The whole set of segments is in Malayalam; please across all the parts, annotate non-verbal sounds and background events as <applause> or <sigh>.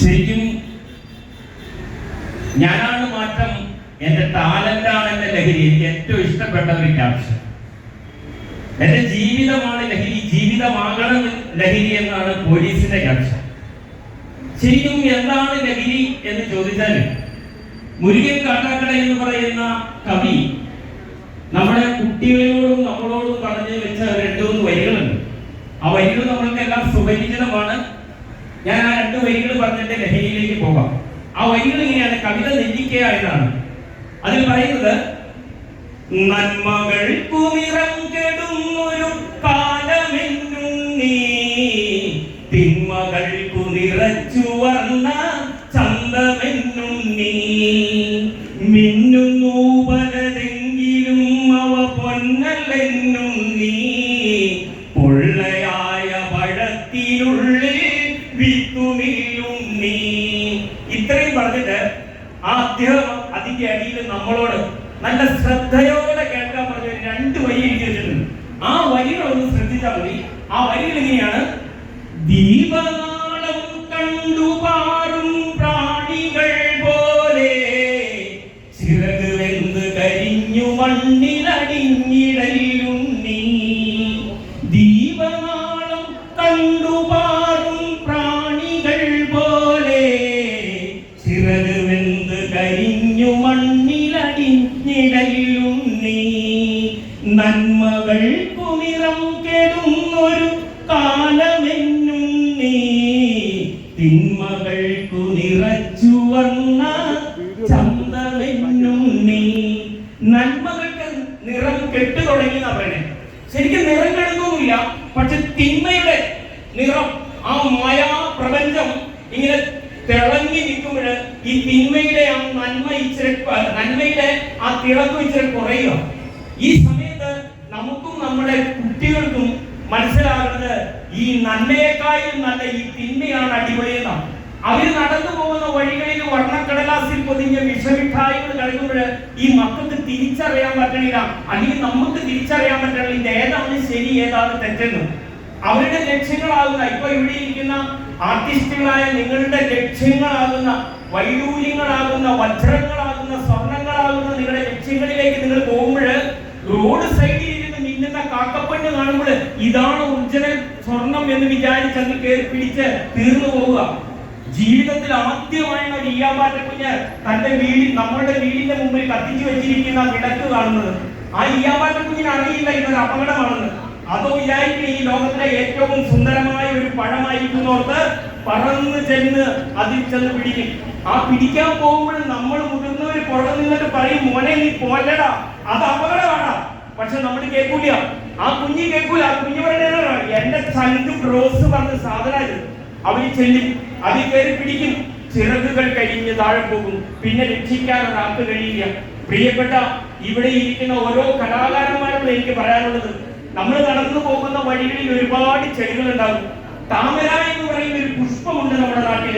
ശരിക്കും ഞാനാണ് മാറ്റം എന്റെ ടാലന്റാണ് എന്റെ ലഹരി എനിക്ക് ഏറ്റവും ഇഷ്ടപ്പെട്ട ഒരു ക്യാപ്ഷൻ. എന്റെ ജീവിതമാണ് ലഹരി ജീവിതമാകണം ലഹരി എന്നാണ് പോലീസിന്റെ ക്യാപ്ഷൻ. ശരിക്കും എന്താണ് ലഹരി എന്ന് ചോദിച്ചാൽ മുരുകൻ കാട്ടാക്കട എന്ന് പറയുന്ന കവി നമ്മുടെ കുട്ടികളോടും നമ്മളോടും പറഞ്ഞു വെച്ച രണ്ടു മൂന്ന് വരികളുണ്ട്. ആ വരികൾ നമ്മൾക്ക് എല്ലാം സുപരിചിതമാണ്. ഞാൻ ആ പറഞ്ഞിട്ട് ലഹരിയിലേക്ക് പോകാം. ആ വരികൾ ഇങ്ങനെയാണ്. കവിത നെല്ലിക്കയായതാണ് അതിൽ പറയുന്നത് നന്മകൾക്കു നിറം കെടുന്നൊരു കാലമെന്നും നീ തിന്മകൾക്കു നിറച്ചു വർണ ചന്തമെന്നും ആ വരികൾ എങ്ങനെയാണ്? ദീപനാളം കണ്ടു പാറും പ്രാണികൾ പോലെ ചിറക് വെന്ത് കരിഞ്ഞു മണ്ണിലടിഞ്ഞിടയിലും നീ. ദീപനാളം കണ്ടു പാറും പ്രാണികൾ പോലെ ചിറക് വെന്ത് കരിഞ്ഞു മണ്ണിലടിഞ്ഞിടയിലും നീ. നന്മകൾക്കു മായാ പ്രപഞ്ചം ഇങ്ങനെ തിളങ്ങി നിൽക്കുമ്പോൾ ഈ തിന്മയുടെ ആ നന്മ ഇച്ചിരി നന്മയുടെ ആ തിളക്കം ഇച്ചിരി കുറയുക. ഈ സമയത്ത് നമുക്കും നമ്മുടെ കുട്ടികൾക്കും മനസ്സിലാകുന്നത് ഈ നന്മയെക്കാളും നല്ല ഈ തിന്മയാണ് അടിപൊളിയെന്നാണ് അവർ നടന്നു പോകുന്ന വഴികളിൽ വർണക്കടലാസിൽ പൊതിഞ്ഞ വിഷമിഠായികൾ കഴിക്കുമ്പോൾ ഈ മക്കൾക്ക് തിരിച്ചറിയാൻ പറ്റണില്ല. അല്ലെങ്കിൽ നമുക്ക് തിരിച്ചറിയാൻ പറ്റണില്ല. ഇത് ഏതാണ് ശരി ഏതാണ് തെറ്റെന്ന്. അവരുടെ ലക്ഷ്യങ്ങളാകുന്ന ഇപ്പൊ ഇവിടെ ഇരിക്കുന്ന ആർട്ടിസ്റ്റുകളായ നിങ്ങളുടെ ലക്ഷ്യങ്ങളാകുന്ന വൈഡൂര്യങ്ങളാകുന്ന വജ്രങ്ങളാകുന്ന സ്വർണങ്ങളാകുന്ന നിങ്ങളുടെ ലക്ഷ്യങ്ങളിലേക്ക് നിങ്ങൾ പോകുമ്പോൾ റോഡ് സൈഡിൽ ഇരുന്ന് മിന്നുന്ന കാക്കപ്പണ്ണ് കാണുമ്പോൾ ഇതാണ് ഉജ്ജനൽ സ്വർണം എന്ന് വിചാരിച്ച് അങ്ങ് കയറി പിടിച്ച് തീർന്നു പോവുക. ജീവിതത്തിൽ ആദ്യമായാണ് ഒരു ഈയാമ്പാറ്റ കുഞ്ഞ് തന്റെ വീടിൽ നമ്മളുടെ വീടിന്റെ മുമ്പിൽ കത്തിച്ചു വെച്ചിരിക്കുന്ന വിളക്ക് കാണുന്നത്. ആ ഇയാമാറ്റ കുഞ്ഞിന് അറിയില്ല ഇതൊരു അപകടമാണെന്ന്. അതോ വിചാരിക്കും ഈ ലോകത്തിലെ ഏറ്റവും സുന്ദരമായ ഒരു പഴമായിരിക്കുന്നോർത്ത് പറന്ന് ചെന്ന് അതിൽ ചെന്ന് പിടിക്കും. ആ പിടിക്കാൻ പോകുമ്പോൾ നമ്മൾ മുതിർന്നവർ പുറത്ത് നിന്നിട്ട് പറയും മോനെ നീ പോലടാ അത് അപകടമാണ് പക്ഷെ നമ്മൾ കേൾക്കൂല. ആ കുഞ്ഞ് കേൾക്കൂല. ആ കുഞ്ഞ് പറയുന്നത് എന്റെ ചങ്ക് ബ്രോസ് പറഞ്ഞ സാധനം അവർ ചെല്ലും. അതിൽ കയറി പിടിക്കും. ചിറകുകൾ കഴിഞ്ഞ് താഴെ പോകും. പിന്നെ രക്ഷിക്കാൻ ഒരാൾക്ക് കഴിയില്ല. പ്രിയപ്പെട്ട ഇവിടെ ഇരിക്കുന്ന ഓരോ കലാകാരന്മാരോട് എനിക്ക് പറയാനുള്ളത് നമ്മൾ നടന്നു പോകുന്ന വഴികളിൽ ഒരുപാട് ചെടികൾ ഉണ്ടാകും താമര എന്ന് പറയുന്ന ഒരു പുഷ്പമുണ്ട് നമ്മുടെ നാട്ടിൽ.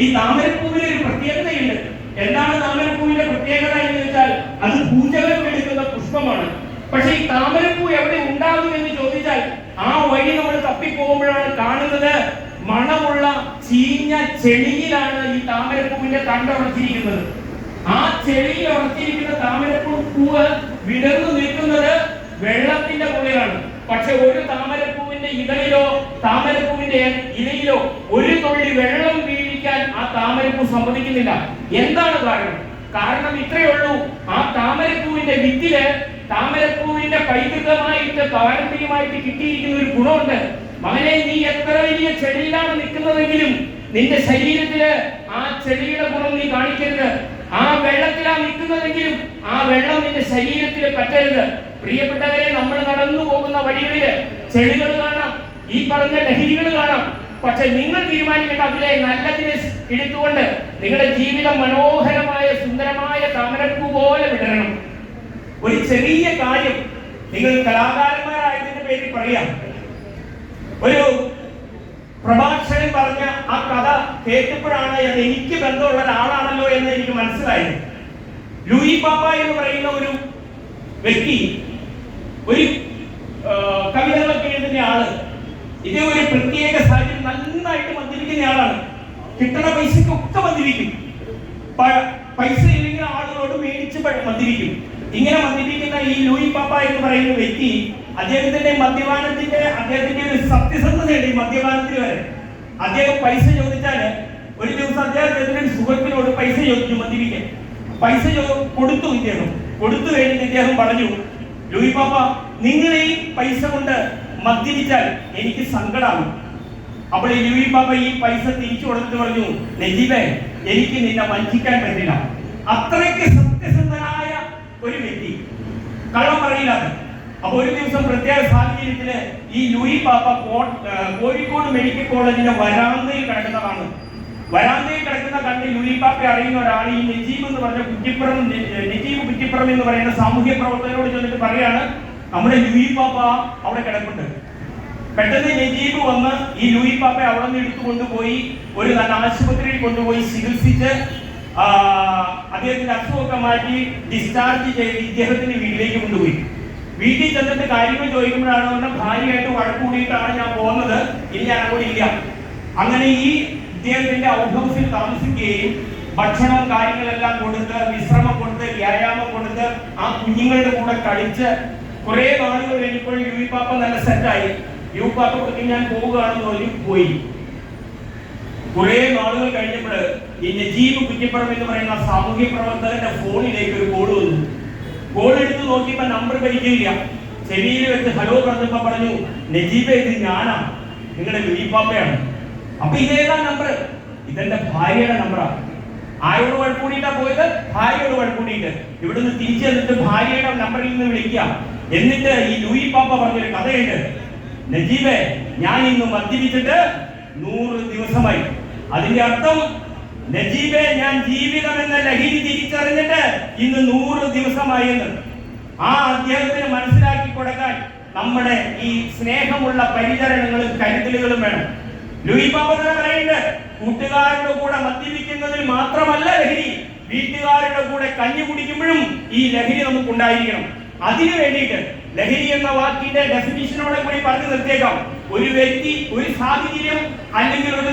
ഈ താമരപ്പൂവിന് ഒരു പ്രത്യേകതയുണ്ട്. എന്താണ് താമരപ്പൂവിന്റെ പ്രത്യേകത എന്ന് വെച്ചാൽ അത് പൂജകൾക്ക് എടുക്കുന്ന പുഷ്പമാണ്. പക്ഷെ ഈ താമരപ്പൂ എവിടെ ഉണ്ടാകും എന്ന് ചോദിച്ചാൽ ആ വഴി നമ്മൾ തപ്പിപ്പോകുമ്പോഴാണ് കാണുന്നത് മണമുള്ള ചീഞ്ഞ ചെളിയിലാണ് ഈ താമരപ്പൂവിന്റെ തണ്ടുറച്ചിരിക്കുന്നത് ആ ചെളിയിൽ ഉറച്ചിരിക്കുന്ന താമരപ്പൂ പൂവ് വിടർന്നു നിൽക്കുന്നത് വെള്ളത്തിന്റെ മുകളിലാണ്. പക്ഷെ ഒരു താമരപ്പൂവിന്റെ ഇതളിലോ താമരപ്പൂവിന്റെ ഇലയിലോ ഒരു തുള്ളി വെള്ളം വീഴിക്കാൻ ആ താമരപ്പൂ സമ്മതിക്കുന്നില്ല. എന്താണ് കാരണം? കാരണം ഇത്രയേ ഉള്ളൂ. ആ താമരപ്പൂവിന്റെ വിത്തിൽ താമരപ്പൂവിന്റെ പൈതൃകമായിട്ട് പാരമ്പര്യമായിട്ട് കിട്ടിയിരിക്കുന്ന ഒരു ഗുണമുണ്ട്. മകനെ നീ എത്ര വലിയ ചെടിയിലാണ് നിൽക്കുന്നതെങ്കിലും നിന്റെ ശരീരത്തിൽ ആ ചെടിയുടെ ഗുണം നീ കാണിക്കരുത്. ആ വെള്ളത്തിലാ നിൽക്കുന്നതെങ്കിലും ആ വെള്ളം നിന്റെ ശരീരത്തിൽ പറ്റരുത്. പ്രിയപ്പെട്ടവരെ നമ്മൾ നടന്നു പോകുന്ന വഴികളിൽ ചെടികൾ കാണാം ഈ പറഞ്ഞ ലഹരികൾ കാണാം. പക്ഷെ നിങ്ങൾ തീരുമാനിക്കേണ്ട അതിലെ നല്ലതിനെ എടുത്തുകൊണ്ട് നിങ്ങളുടെ ജീവിതം മനോഹരമായ സുന്ദരമായ താമരപ്പൂ പോലെ വിടരണം. ഒരു ചെറിയ കാര്യം നിങ്ങൾ കലാകാരന്മാരായതിന്റെ പേരിൽ പറയാം. ഒരു പ്രഭാഷകൻ പറഞ്ഞ കേട്ടപ്പോഴാണ് അത് എനിക്ക് ബന്ധമുള്ള ഒരാളാണല്ലോ എന്ന് എനിക്ക് മനസ്സിലായത്. ലൂയി പാപ്പ എന്ന് പറയുന്ന ഒരു വ്യക്തി ഒരു കവിതകളൊക്കെ എഴുതുന്ന ആൾ ഇതേ ഒരു പ്രത്യേക സാഹചര്യം നന്നായിട്ട് മദ്യപിക്കുന്ന ആളാണ്. കിട്ടണ പൈസക്കൊക്കെ മദ്യപിക്കും പൈസ ഇല്ലെങ്കിൽ ആളുകളോട് മേടിച്ച് മദ്യപിക്കും ഇങ്ങനെ മദ്യപിക്കുന്ന ഈ ലൂയി പാപ്പ എന്ന് പറയുന്ന വ്യക്തി അദ്ദേഹത്തിന്റെ മദ്യപാനത്തിന്റെ അദ്ദേഹത്തിന്റെ ഒരു സത്യസന്ധതയുണ്ട് നേടി മദ്യപാനത്തിൽ വരെ. അദ്ദേഹം പൈസ ചോദിച്ചാൽ ഒരു ദിവസം അദ്ദേഹത്തിന്റെ ഒരു സുഹൃത്തിനോട് പൈസ ചോദിച്ചു മദ്യപിക്കാൻ. പൈസ കൊടുത്തു ഇദ്ദേഹം. കൊടുത്തു കഴിഞ്ഞിട്ട് ഇദ്ദേഹം പറഞ്ഞു ലൂയി പാപ്പ നിങ്ങളെ ഈ പൈസ കൊണ്ട് മദ്യപിച്ചാൽ എനിക്ക് സങ്കടമാകും അപ്പോൾ ഈ ലൂയി പാപ്പ ഈ പൈസ തിരിച്ചു കൊടുത്തിട്ട് പറഞ്ഞു നജീബേ എനിക്ക് നിന്നെ വഞ്ചിക്കാൻ പറ്റില്ല. അത്രയ്ക്ക് സത്യസന്ധനായ ഒരു വ്യക്തി. കള്ളം പറയില്ലാതെ അപ്പൊ ഒരു ദിവസം പ്രത്യേക സാഹചര്യത്തിൽ ഈ ലൂയി പാപ്പ കോഴിക്കോട് മെഡിക്കൽ കോളേജിന്റെ വരാന്തയിൽ കിടക്കുന്നതാണ്. വരാന്തയിൽ കിടക്കുന്ന കണ്ട് ലൂയി പാപ്പ അറിയുന്ന ഒരാൾ ഈ നജീബ് എന്ന് പറഞ്ഞ കുറ്റിപ്പുറം നജീബ് കുറ്റിപ്പുറം എന്ന് പറയുന്ന സാമൂഹ്യ പ്രവർത്തകരോട് ചെന്നിട്ട് പറയാണ് നമ്മുടെ ലൂയി പാപ്പ അവിടെ കിടപ്പുണ്ട്. പെട്ടെന്ന് നജീബ് വന്ന് ഈ ലൂയി പാപ്പയെ അവിടെ നിന്ന് എടുത്തു കൊണ്ടുപോയി ഒരു നല്ല ആശുപത്രിയിൽ കൊണ്ടുപോയി ചികിത്സിച്ച് അദ്ദേഹത്തിന്റെ അസുഖമൊക്കെ മാറ്റി ഡിസ്ചാർജ് ചെയ്ത് ഇദ്ദേഹത്തിന്റെ വീട്ടിലേക്ക് കൊണ്ടുപോയി. വീട്ടിൽ ചെന്നിട്ട് കാര്യങ്ങൾ ചോദിക്കുമ്പോഴാണ് പറഞ്ഞ ഭാര്യയായിട്ട് വഴക്കൂടിയിട്ടാണ് ഞാൻ പോകുന്നത്. ഇനി ഞാൻ അങ്ങോട്ട് ഇല്ല. അങ്ങനെ ഈ ഇദ്ദേഹത്തിന്റെ ഔട്ട് ഹൗസിൽ താമസിക്കുകയും ഭക്ഷണവും കാര്യങ്ങളെല്ലാം കൊടുത്ത് വിശ്രമം കൊടുത്ത് വ്യായാമം കൊടുത്ത് ആ കുഞ്ഞുങ്ങളുടെ കൂടെ കളിച്ച് കുറെ നാളുകൾ കഴിഞ്ഞപ്പോൾ യു പാപ്പ നല്ല സെറ്റായി യു പാപ്പ കൊടുത്ത് ഞാൻ പോവുകയാണെന്ന് പറഞ്ഞ് പോയി. കുറെ നാളുകൾ കഴിഞ്ഞപ്പോൾ ഈ നജീബ് കുറ്റിപ്പുറം എന്ന് പറയുന്ന സാമൂഹ്യ പ്രവർത്തകന്റെ ഫോണിലേക്ക് ഒരു കോൾ വന്നു. കോൾ എടുത്ത് നോക്കിയപ്പോ നമ്പർ പഠിക്കില്ല ചെവിയിൽ വെച്ച് ഹലോ പറഞ്ഞപ്പോ പറഞ്ഞു നജീബ് ഇത് ഞാനാ. നിങ്ങളുടെ പാപ്പയാണ്. അപ്പൊ ഇതേതാ നമ്പർ ഇതെന്റെ ഭാര്യയുടെ നമ്പറാണ് ആരോട് വഴക്കൂടിയിട്ടാ പോയത്? ഭാര്യയോട് വഴക്കൂടിയിട്ട്. ഇവിടുന്ന് തിരിച്ചു തന്നിട്ട് ഭാര്യയുടെ നമ്പറിൽ നിന്ന് വിളിക്കുക. എന്നിട്ട് ഈ ലൂയി പാപ്പ പറഞ്ഞൊരു കഥയുണ്ട്. നജീബെ ഞാൻ ഇന്ന് മദ്യപിച്ചിട്ട് നൂറ് ദിവസമായി. അതിന്റെ അർത്ഥം നജീബെ ഞാൻ ജീവിതം എന്ന ലഹരി തിരിച്ചറിഞ്ഞിട്ട് ഇന്ന് നൂറ് ദിവസമായി എന്നുണ്ട് ആ അദ്ദേഹത്തിന് മനസ്സിലാക്കി കൊടുക്കാൻ നമ്മുടെ ഈ സ്നേഹമുള്ള പരിചരണങ്ങളും കരുതലുകളും വേണം. ലൂയി പാപ്പ തന്നെ പറയുന്നുണ്ട് കൂട്ടുകാരുടെ കൂടെ മദ്യപിക്കുന്നതിൽ മാത്രമല്ല ലഹരി വീട്ടുകാരുടെ കൂടെ കഞ്ഞി കുടിക്കുമ്പോഴും ഈ ലഹരി നമുക്ക് ഉണ്ടായിരിക്കണം അതിനു വേണ്ടിയിട്ട് ലഹരി എന്ന വാക്കിന്റെ ഡെഫിനിഷനോടെ കൂടി പറഞ്ഞു നിർത്തിയേക്കാം. ഒരു വ്യക്തി ഒരു സാഹചര്യം അല്ലെങ്കിൽ ഒരു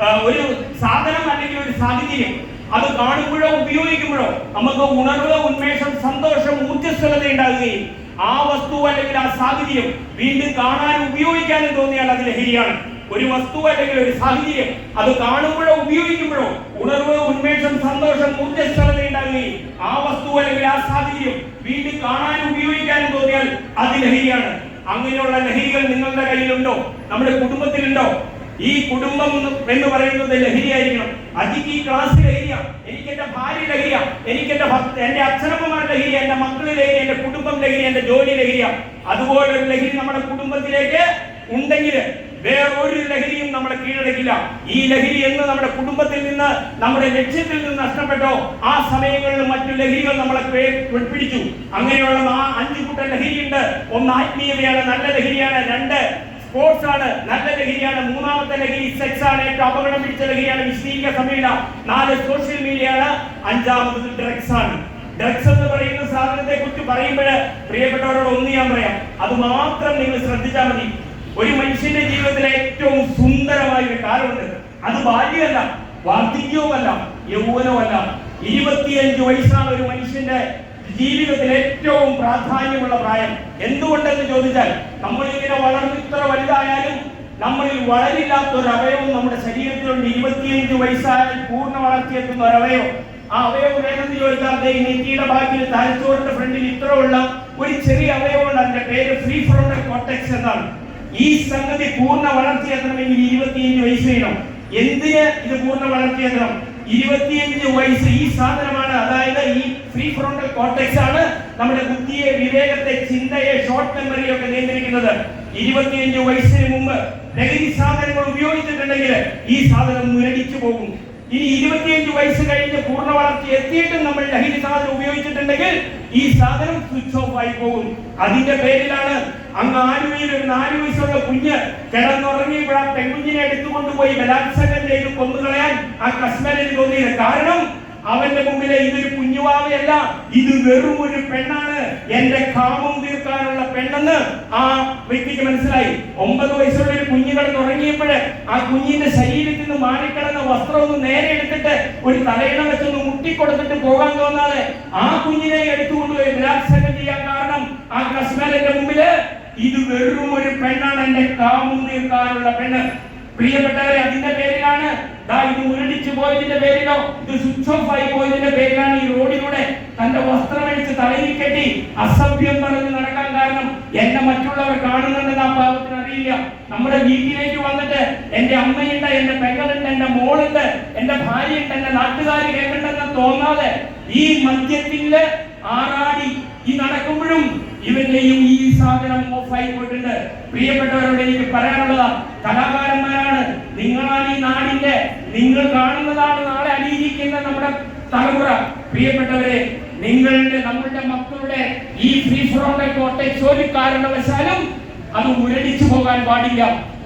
ഒരു സാധനം അല്ലെങ്കിൽ ഒരു സാഹചര്യം അത് കാണുമ്പോഴോ ഉപയോഗിക്കുമ്പോഴോ നമുക്ക് ഉണർവ് ഉന്മേഷം സന്തോഷം ഊർജസ്വലത ഉണ്ടാകുകയും ആ വസ്തു അല്ലെങ്കിൽ ആ സാഹചര്യം വീണ്ടും കാണാൻ ഉപയോഗിക്കാനും തോന്നിയാൽ അത് ലഹരിയാണ്. ഒരു വസ്തു അല്ലെങ്കിൽ ഒരു സാഹചര്യം അത് കാണുമ്പോഴോ ഉപയോഗിക്കുമ്പോഴോ ഉണർവ് ഉന്മേഷം സന്തോഷം ഊർജസ്വലത ഉണ്ടാകുകയും ആ വസ്തു അല്ലെങ്കിൽ ആ സാഹചര്യം വീണ്ടും കാണാൻ ഉപയോഗിക്കാനും തോന്നിയാൽ അത് ലഹരിയാണ്. അങ്ങനെയുള്ള ലഹരികൾ നിങ്ങളുടെ കയ്യിലുണ്ടോ? നമ്മുടെ കുടുംബത്തിലുണ്ടോ? ഈ കുടുംബം എന്ന് പറയുന്നത് ലഹരിയായിരിക്കണം. അജിക്ക് ഈ ക്ലാസ് ലഹരിയ. എനിക്ക് എന്റെ ഭാര്യ ലഹരിയ. എനിക്ക് എന്റെ എന്റെ അച്ഛനമ്മമാർ ലഹരിയ. എന്റെ മക്കൾ ലഹരി എന്റെ കുടുംബം ലഹരി എന്റെ ജോലി ലഹരിയ. അതുപോലെ ലഹരി നമ്മുടെ കുടുംബത്തിലേക്ക് ഉണ്ടെങ്കിൽ വേറൊരു ലഹരിയും നമ്മളെ കീഴടക്കില്ല. ഈ ലഹരി എന്ന് നമ്മുടെ കുടുംബത്തിൽ നിന്ന് നമ്മുടെ ലക്ഷ്യത്തിൽ നിന്ന് നഷ്ടപ്പെട്ടോ ആ സമയങ്ങളിൽ മറ്റു ലഹരികൾ നമ്മളെ പിടിച്ചു അങ്ങനെയുള്ള ആ അഞ്ചു കൂട്ടം ലഹരിയുണ്ട്. ഒന്ന് ആത്മീയതയാണ് നല്ല ലഹരിയാണ്. രണ്ട് സ്പോർട്സ് ആണ്. നല്ല ലഹരിയാണ്. മൂന്നാമത്തെ ലഹരി സെക്സ് ആണ്. ഏറ്റവും അപകടം പിടിച്ച ലഹരിയാണ്. വിശദീകരിക്കാൻ സമയമില്ല. നാല് സോഷ്യൽ മീഡിയ ആണ്. അഞ്ചാമത് ഡ്രഗ്സ് ആണ്. ഡ്രഗ്സ് എന്ന് പറയുന്ന സാധനത്തെ കുറിച്ച് പറയുമ്പോൾ പ്രിയപ്പെട്ടവരോട് ഒന്ന് ഞാൻ പറയാം. അത് മാത്രം നിങ്ങൾ ശ്രദ്ധിച്ചാൽ മതി. ഒരു മനുഷ്യന്റെ ജീവിതത്തിലെ ഏറ്റവും സുന്ദരമായ ഒരു കാലമുണ്ട് അത് ബാല്യമല്ല വാർദ്ധക്യവുമല്ല യൗവനവുമല്ല. ഇരുപത്തിയഞ്ച് വയസ്സാണ് ഒരു മനുഷ്യന്റെ ജീവിതത്തിൽ ഏറ്റവും പ്രാധാന്യമുള്ള പ്രായം. എന്തുകൊണ്ടെന്ന് ചോദിച്ചാൽ നമ്മളിങ്ങനെ വളർന്ന് ഇത്ര വലുതായാലും നമ്മളിൽ വളരില്ലാത്ത ഒരു അവയവം നമ്മുടെ ശരീരത്തിലുണ്ട്. ഇരുപത്തിയഞ്ച് വയസ്സായാൽ പൂർണ വളർത്തിയെത്തുന്ന ഒരു അവയവം ആ അവയവം ഏതെന്ന് ചോദിച്ചാൽ നെറ്റിയുടെ ബാക്കിൽ തലച്ചോറിന്റെ ഫ്രണ്ടിൽ ഇത്ര ഉള്ള ഒരു ചെറിയ അവയവമുണ്ട് അതിന്റെ പേര് ഫ്രീ ഫ്രോണ്ടൽ കോട്ടക്സ് എന്നാണ്. ഈ സംഗതി പൂർണ വളർത്തിയെത്തണമെങ്കിൽ ഇരുപത്തിയഞ്ച് വയസ്സ് വേണം. എന്തിന് ഇത് പൂർണ വളർത്തിയെത്തണം ഇരുപത്തിയഞ്ച് വയസ്സ് ഈ സാധനമാണ്. അതായത് ഈ ഫ്രീ ഫ്രോണ്ടൽ കോർട്ടെക്സ് ആണ് നമ്മുടെ ബുദ്ധിയെ വിവേകത്തെ ചിന്തയെ ഷോർട്ട് മെമ്മറി ഒക്കെ നിയന്ത്രിക്കുന്നത്. ഇരുപത്തിയഞ്ച് വയസ്സിന് മുമ്പ് ലഹരി സാധനങ്ങൾ ഉപയോഗിച്ചിട്ടുണ്ടെങ്കിൽ ഈ സാധനം മുരടിച്ചു പോകും. ഇനി ഇരുപത്തിയഞ്ച് വയസ്സ് കഴിഞ്ഞ് പൂർണ വളർച്ച എത്തിയിട്ടും നമ്മൾ ലഹരി സാധനം ഉപയോഗിച്ചിട്ടുണ്ടെങ്കിൽ ഈ സാധനം സ്വിച്ച് ഓഫ് ആയി പോകും. അതിന്റെ പേരിലാണ് അങ്ങ് ആലുവയിൽ ഒരു നാല് വയസ്സുള്ള കുഞ്ഞ് കിടന്നുറങ്ങിയപ്പോൾ ആ പെൺകുഞ്ഞിനെ എടുത്തുകൊണ്ടുപോയി ബലാത്സംഗം ചെയ്ത് കൊന്നുകളയാൻ ആ കശ്മീരിൽ തോന്നിയത്. കാരണം അവന്റെ മുമ്പിലെ ഇതൊരു കുഞ്ഞുവാവയല്ല. ഇത് വെറും ഒരു പെണ്ണാണ്. എന്റെ കാമം തീർക്കാനുള്ള പെണ്ണെന്ന് ആ വ്യക്തിക്ക് മനസ്സിലായി. ഒമ്പത് വയസ്സുള്ള ഒരു കുഞ്ഞു കിടന്ന് ആ കുഞ്ഞിന്റെ ശരീരത്തിൽ നിന്ന് മാറിക്കിടന്ന വസ്ത്രം ഒന്ന് നേരെ എടുത്തിട്ട് ഒരു തലയിണ വെച്ചൊന്ന് മുട്ടിക്കൊടുത്തിട്ട് പോകാൻ തോന്നാതെ ആ കുഞ്ഞിനെ എടുത്തുകൊണ്ടുപോയി ബലാത്സംഗം ചെയ്യാൻ കാരണം ആ കശ്മീരിന്റെ മുമ്പിൽ ഇത് വെറും ഒരു പെണ്ണാണ്. എന്റെ കാമം തീർക്കാനുള്ള പെണ്ണ്. പ്രിയപ്പെട്ടവരെ അതിന്റെ പേരിലാണ്. ഇത് മുരടിച്ചു പോയതിന്റെ പേരിലോ ഇത് സ്വിച്ച് ഓഫ് ആയി പോയതിന്റെ പേരിലാണ് ഈ റോഡിലൂടെ തന്റെ വസ്ത്രമഴിച്ച് തലയിൽ കെട്ടി അസഭ്യം പറഞ്ഞ് നടക്കാൻ കാരണം എന്നെ മറ്റുള്ളവർ കാണുന്നുണ്ടെന്ന് ആ പാവത്തിന് അറിയില്ല. നമ്മുടെ വീട്ടിലേക്ക് വന്നിട്ട് എന്റെ അമ്മയുണ്ട് എന്റെ പെങ്ങളുണ്ട് എന്റെ മോളുണ്ട് എന്റെ ഭാര്യയുണ്ട് എന്റെ നാട്ടുകാർ കേൾക്കണ്ടെന്ന് തോന്നാതെ ഈ മദ്യത്തിന്റെ ആറാടി ഈ നടക്കുമ്പോഴും ഇവന്റെയും ഈ സാധനം ഓഫായി പോയിട്ടുണ്ട്. പ്രിയപ്പെട്ടവരോട് എനിക്ക് പറയാനുള്ളത് കലാകാരന്മാരാണ്. നിങ്ങളാണ് ഈ നാടിന്റെ നിങ്ങൾ കാണുന്നതാണ് നാളെ അണിയിരിക്കുന്ന നമ്മുടെ തലമുറ. പ്രിയപ്പെട്ടവരെ നിങ്ങളുടെ നമ്മളുടെ മക്കളുടെ ഈ ഫ്രീ ഫ്രോണ്ടായിക്കോട്ടെ ഒരു കാരണവശാലും അത് ഉരടിച്ചു പോകാൻ പാടില്ല.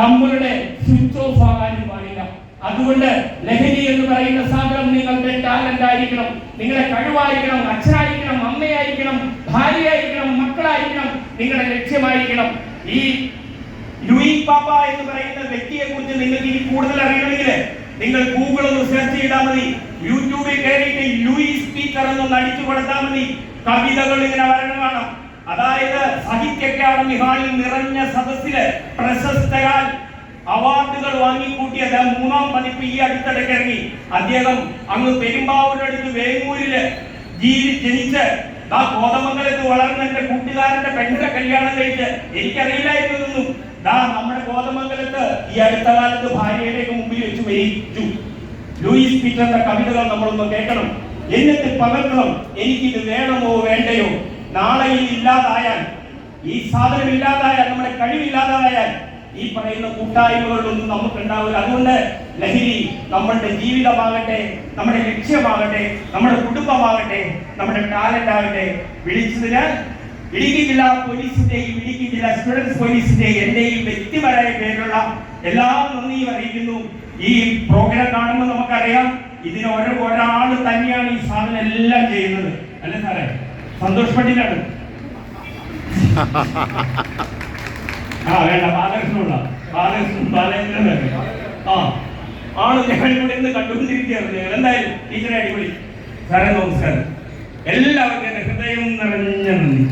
നമ്മളുടെ സ്വിച്ച് ഓഫ് ആകാനും പാടില്ല. അതുകൊണ്ട് ലഹരി എന്ന് പറയുന്ന സാധനം നിങ്ങളുടെ ടാലന്റ് ആയിരിക്കണം. നിങ്ങളുടെ കഴിവായിരിക്കണം അച്ഛനായിരിക്കണം അമ്മയായിരിക്കണം ഭാര്യയായിരിക്കണം മക്കളായിരിക്കണം നിങ്ങളുടെ ലക്ഷ്യമായിരിക്കണം. ഈ ലൂയി പാപ്പ എന്ന് പറയുന്ന വ്യക്തിയെ കുറിച്ച് നിങ്ങൾക്ക് ഇനി കൂടുതൽ അറിയണമെങ്കിൽ നിങ്ങൾ ഗൂഗിൾ ഒന്ന് സെർച്ച് ചെയ്താൽ മതി. യൂട്യൂബിൽ കയറിയിട്ട് ലൂയി സ്പീക്കർ എന്നൊന്ന് അടിച്ചു കൊടുത്താൽ മതി. കവിതകൾ ഇങ്ങനെ വരണമാണ് അതായത് സാഹിത്യ അക്കാദമി ഹാളിൽ നിറഞ്ഞ സദസ്സിൽ പ്രശസ്തരാൽ അവാർഡുകൾ വാങ്ങിക്കൂട്ടിയത് മൂന്നാം പതിപ്പ് ഈ അടുത്തിടയ്ക്ക് ഇറങ്ങി. അദ്ദേഹം അങ്ങ് പെരുമ്പാവൂരടുത്ത് വേങ്ങൂരിൽ ജീവി ജനിച്ച് ആ കോതമംഗലത്ത് വളർന്ന എന്റെ കൂട്ടുകാരന്റെ പെണ്ണിന്റെ കല്യാണം കഴിച്ച് എനിക്കറിയില്ലായിരുന്നു ദാ നമ്മുടെ കോതമംഗലത്ത് ഈ അടുത്ത കാലത്ത് ഭാര്യയുടെ മുമ്പിൽ വെച്ച് മരിച്ചു. ലൂയിസ് പീറ്ററിന്റെ കവിതകൾ നമ്മളൊന്ന് കേൾക്കണം. എന്നിട്ട് പകർക്കണം എനിക്കിത് വേണമോ വേണ്ടയോ? നാളെ ഇല്ലാതായാൽ ഈ സാധനം ഇല്ലാതായാൽ നമ്മുടെ കഴിവില്ലാതായാൽ ഈ പറയുന്ന കൂട്ടായ്മകളിലൊന്നും നമുക്ക് ഉണ്ടാവില്ല അതുകൊണ്ട് ലഹരി നമ്മളുടെ ജീവിതമാകട്ടെ നമ്മുടെ ലക്ഷ്യമാകട്ടെ നമ്മുടെ കുടുംബമാകട്ടെ നമ്മുടെ ടാലന്റ് ആകട്ടെ വിളിച്ചതിന് ഇടുക്കി ജില്ലാ പോലീസിന്റെയും ഇടുക്കി ജില്ലാ സ്റ്റുഡൻസ് പോലീസിന്റെയും എന്റെയും വ്യക്തിപരമായ പേരിലുള്ള എല്ലാ നന്ദിയും അറിയിക്കുന്നു. ഈ പ്രോഗ്രാം കാണുമ്പോൾ നമുക്കറിയാം ഇതിന് ഓരോ ഒരാൾ തന്നെയാണ് ഈ സാധനം എല്ലാം ചെയ്യുന്നത്. അല്ലേ സാറേ? സന്തോഷ് പണ്ടിലാണ് <laughs> ആ വേണ്ട ബാലകൃഷ്ണനുള്ള ബാലകൃഷ്ണൻ ബാലചന്ദ്രൻ തന്നെ. ആ ആണ് ഞങ്ങൾ ഇവിടെ ഇന്ന് കണ്ടുകൊണ്ടിരിക്കുകയാണ് ഞങ്ങൾ. എന്തായാലും ടീച്ചറെ അടിപൊളി. സാറേ നമസ്കാരം. എല്ലാവർക്കും ഹൃദയം നിറഞ്ഞ നന്ദി.